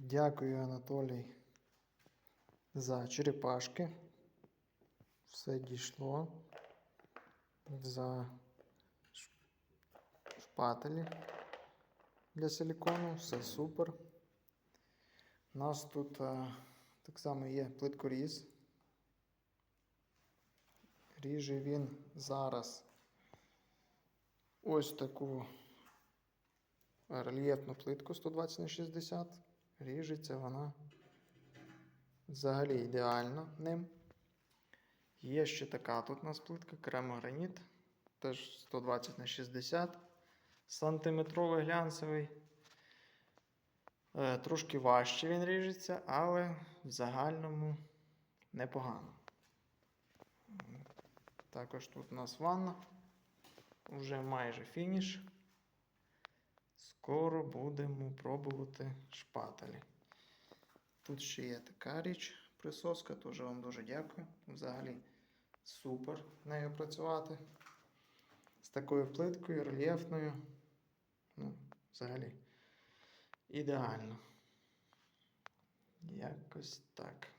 Дякую, Анатолій, за черепашки. Все дійшло. За шпателі для силікону. Все супер. У нас тут а, так само є плиткоріз. Ріже він зараз ось таку рельєфну плитку 120 на 60. Ріжеться вона взагалі ідеально ним. Є ще така тут у нас плитка, кремограніт, теж 120 на 60 сантиметровий глянцевий. Е, Трошки важче він ріжеться, але в загальному непогано. Також тут у нас ванна. Вже майже фініш. Скоро будемо пробувати шпателі. Тут ще є така річ, присоска, теж вам дуже дякую. Взагалі супер нею працювати. З такою плиткою, рельєфною. Ну, взагалі ідеально. Якось так.